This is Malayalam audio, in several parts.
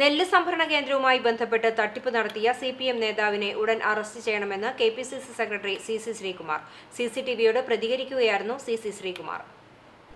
നെല്ല് സംഭരണ കേന്ദ്രവുമായി ബന്ധപ്പെട്ട് തട്ടിപ്പ് നടത്തിയ സി പി എം നേതാവിനെ ഉടൻ അറസ്റ്റ് ചെയ്യണമെന്ന് K P C C secretary C C Sreekumar. C C T വിയോട് പ്രതികരിക്കുകയായിരുന്നു സി സി ശ്രീകുമാർ.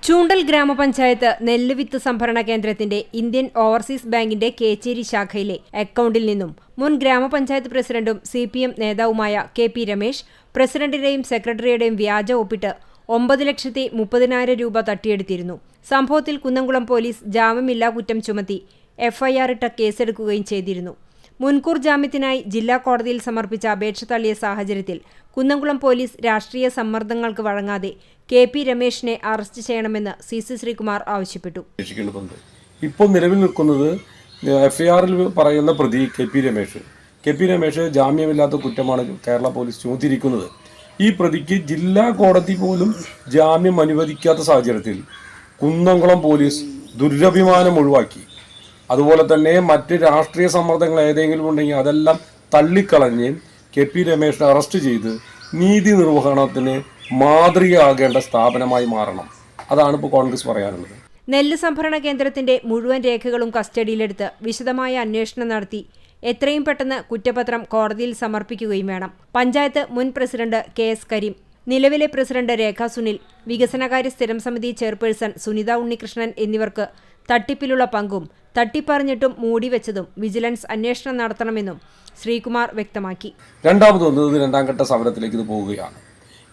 ചൂണ്ടൽ ഗ്രാമപഞ്ചായത്ത് നെല്ല് വിത്ത് സംഭരണ കേന്ദ്രത്തിന്റെ ഇന്ത്യൻ ഓവർസീസ് ബാങ്കിന്റെ കേച്ചേരി ശാഖയിലെ അക്കൗണ്ടിൽ നിന്നും മുൻ ഗ്രാമപഞ്ചായത്ത് പ്രസിഡന്റും സി പി എം നേതാവുമായ കെ പി രമേശ് പ്രസിഡന്റിന്റെയും സെക്രട്ടറിയുടെയും വ്യാജ ഒപ്പിട്ട് ഒമ്പത് ലക്ഷത്തി മുപ്പതിനായിരം രൂപ തട്ടിയെടുത്തിരുന്നു. സംഭവത്തിൽ കുന്നംകുളം പോലീസ് ജാമ്യമില്ലാ കുറ്റം ചുമത്തി. എഫ്ഐആർ ഇട്ട കേസെടുക്കുകയും ചെയ്തിരുന്നു. മുൻകൂർ ജാമ്യത്തിനായി ജില്ലാ കോടതിയിൽ സമർപ്പിച്ച അപേക്ഷ തള്ളിയ സാഹചര്യത്തിൽ കുന്നംകുളം പോലീസ് രാഷ്ട്രീയ സമ്മർദ്ദങ്ങൾക്ക് വഴങ്ങാതെ കെ പി രമേശിനെ അറസ്റ്റ് ചെയ്യണമെന്ന് സി സി ശ്രീകുമാർ ആവശ്യപ്പെട്ടു. ഇപ്പോൾ നിലവിൽ നിൽക്കുന്നത് എഫ്ഐആറിൽ പറയുന്ന പ്രതി K P Ramesh. K P Ramesh ജാമ്യമില്ലാത്ത കുറ്റമാണ് കേരള പോലീസ് ചുമത്തിയിരിക്കുന്നത് ഈ പ്രതിക്ക് ജില്ലാ കോടതി പോലും ജാമ്യം അനുവദിക്കാത്ത സാഹചര്യത്തിൽ കുന്നംകുളം പോലീസ് ദുരഭിമാനം ഒഴിവാക്കി. അതുപോലെ തന്നെ മറ്റ് രാഷ്ട്രീയ സമ്മർദ്ദങ്ങൾ ഏതെങ്കിലും ഉണ്ടെങ്കിൽ അതെല്ലാം തള്ളിക്കളഞ്ഞ് കെ പി രമേശിനെ അറസ്റ്റ് ചെയ്ത് നീതി നിർവഹണത്തിന് മാതൃകയാകേണ്ട സ്ഥാപനമായി മാറണം. അതാണ് ഇപ്പോൾ കോൺഗ്രസ് പറയാനുള്ളത്. നെല്ല് സംഭരണ കേന്ദ്രത്തിന്റെ മുഴുവൻ രേഖകളും കസ്റ്റഡിയിലെടുത്ത് വിശദമായ അന്വേഷണം നടത്തി എത്രയും പെട്ടെന്ന് കുറ്റപത്രം കോടതിയിൽ സമർപ്പിക്കുകയും വേണം. പഞ്ചായത്ത് മുൻ പ്രസിഡന്റ് കെ എസ് കരീം നിലവിലെ പ്രസിഡന്റ് രേഖ സുനിൽ വികസനകാര്യ സ്ഥിരം സമിതി ചെയർപേഴ്സൺ സുനിത ഉണ്ണികൃഷ്ണൻ എന്നിവർക്ക് തട്ടിപ്പിലുള്ള പങ്കും തട്ടിപ്പറഞ്ഞിട്ടും മൂടിവെച്ചതും വിജിലൻസ് അന്വേഷണം നടത്തണമെന്നും ശ്രീകുമാർ വ്യക്തമാക്കി. രണ്ടാമത് വന്നത് രണ്ടാം ഘട്ട സമരത്തിലേക്ക് ഇത് പോവുകയാണ്.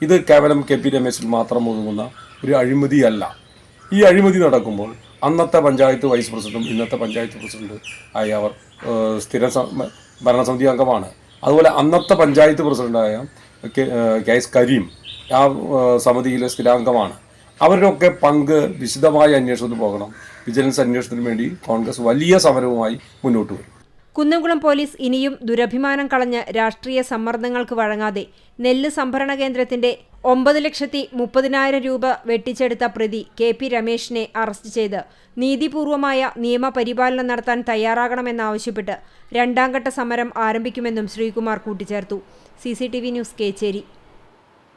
ഇത് കേവലം കെ പി രമേശിൽ മാത്രം ഒതുങ്ങുന്ന ഒരു അഴിമതിയല്ല. ഈ അഴിമതി നടക്കുമ്പോൾ അന്നത്തെ പഞ്ചായത്ത് വൈസ് പ്രസിഡന്റും ഇന്നത്തെ പഞ്ചായത്ത് പ്രസിഡന്റ് ആയ അവർ സ്ഥിര ഭരണസമിതി അംഗമാണ്. അതുപോലെ അന്നത്തെ പഞ്ചായത്ത് പ്രസിഡന്റായ കെ എസ് കരീം ആ സമിതിയിലെ സ്ഥിരാംഗമാണ്. അവരുടെയൊക്കെ പങ്ക് വിശദമായി അന്വേഷണത്തിന് പോകണം. വിജിലൻസ് അന്വേഷണത്തിന് വേണ്ടി കോൺഗ്രസ് വലിയ സമരവുമായി മുന്നോട്ട് വരും. കുന്നംകുളം പോലീസ് ഇനിയും ദുരഭിമാനം കളഞ്ഞ് രാഷ്ട്രീയ സമ്മർദ്ദങ്ങൾക്ക് വഴങ്ങാതെ നെല്ല് സംഭരണ കേന്ദ്രത്തിന്റെ ഒമ്പത് ലക്ഷത്തി മുപ്പതിനായിരം രൂപ വെട്ടിച്ചെടുത്ത പ്രതി കെ പി രമേശിനെ അറസ്റ്റ് ചെയ്ത് നീതിപൂർവമായ നിയമപരിപാലനം നടത്താൻ തയ്യാറാകണമെന്നാവശ്യപ്പെട്ട് രണ്ടാംഘട്ട സമരം ആരംഭിക്കുമെന്നും ശ്രീകുമാർ കൂട്ടിച്ചേർത്തു. C news Kechery.